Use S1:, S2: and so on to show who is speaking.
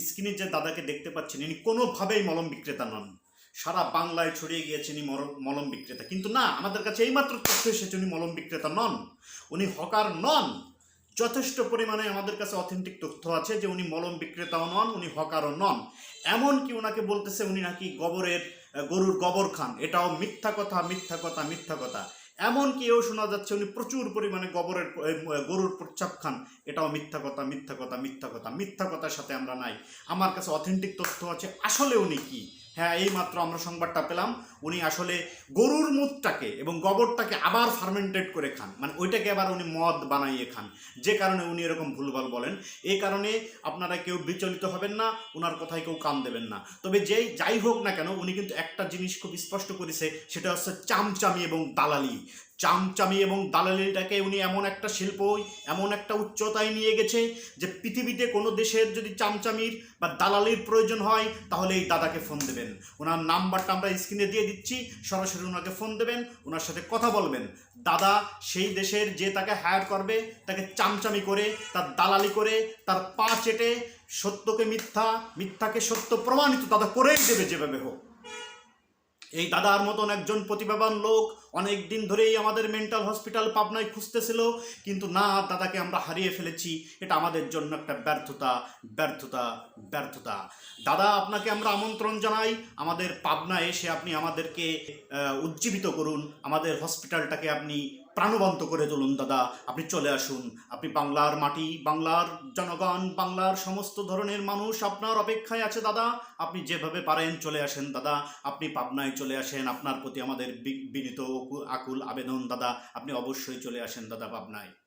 S1: স্ক্রিনে যে দাদাকে দেখতে পাচ্ছেন, ইনি কোনোভাবেই মলম বিক্রেতা নন। সারা বাংলায় ছড়িয়ে গিয়েছেন মলম বিক্রেতা। কিন্তু না, আমাদের কাছে এইমাত্র তথ্য এসেছে উনি মলম বিক্রেতা নন। উনি হকার নন। যথেষ্ট পরিমাণে আমাদের কাছে অথেন্টিক তথ্য আছে যে উনি মলম বিক্রেতাও নন, উনি হকারও নন। এমনকি ওনাকে বলতেছে উনি নাকি গোবরের গরুর গোবর খান। এটাও মিথ্যা কথা মিথ্যা কথা মিথ্যা কথা। এমনকি এও শোনা যাচ্ছে, উনি প্রচুর পরিমাণে গোবরের গরুর প্রচ্ছাপ খান। এটাও মিথ্যা কথা মিথ্যা কথা মিথ্যা কথা, মিথ্যা কথার সাথে আমরা নাই। আমার কাছে অথেন্টিক তথ্য আছে, আসলে উনি কি? হ্যাঁ এই মাত্র আমরা সংবাদটা পেলাম। উনি আসলে গরুর মুখটাকে এবং গোবরটাকে আবার ফার্মেন্টেড করে খান। মানে ওইটাকে আবার উনি মদ বানাইয়ে খান। যে কারণে উনি এরকম ভুলভাল বলেন। এই কারণে আপনারা কেউ বিচলিত হবেন না ওনার কথায় কেউ কান দেবেন না। তবে যেই, যাই হোক না কেন, উনি কিন্তু একটা জিনিস খুব স্পষ্ট করেছে, সেটা হচ্ছে চামচামি এবং দালালি। চামচামি এবং দালালিটাকে উনি এমন একটা শিল্প এমন একটা উচ্চতায় নিয়ে গেছে যে পৃথিবীতে কোনো দেশের যদি চামচামির বা দালালির প্রয়োজন হয়, তাহলে এই দাদাকে ফোন দেবেন। ওনার নাম্বারটা আমরা স্ক্রিনে দিয়ে দিচ্ছি, সরাসরি ওনাকে ফোন দেবেন, ওনার সাথে কথা বলবেন। দাদা সেই দেশের যে তাকে হায়ার করবে, তাকে চামচামি করে, তার দালালি করে, তার পা চেটে সত্যকে মিথ্যা, মিথ্যাকে সত্য প্রমাণিত দাদা করেই দেবে যেভাবে হোক। এই দাদার মতন একজন প্রতিভাবান লোক অনেক দিন ধরেই আমাদের মেন্টাল হসপিটাল পাবনায় খুঁজতেছিল। কিন্তু না, দাদাকে আমরা হারিয়ে ফেলেছি। এটা আমাদের জন্য একটা ব্যর্থতা ব্যর্থতা ব্যর্থতা। দাদা, আপনাকে আমরা আমন্ত্রণ জানাই। আমাদের পাবনায় এসে আপনি আমাদেরকে উজ্জীবিত করুন। আমাদের হসপিটালটাকে আপনি প্রাণবন্ত করে তুলুন দাদা। আপনি চলে আসুন। আপনি বাংলার মাটি, বাংলার জনগণ, বাংলার সমস্ত ধরনের মানুষ আপনার অপেক্ষায় আছে দাদা। আপনি যেভাবে পারেন চলে আসেন দাদা। আপনি পাবনায় চলে আসেন। আপনার প্রতি আমাদের বিনীত আকুল আবেদন দাদা। আপনি অবশ্যই চলে আসেন দাদা পাবনায়।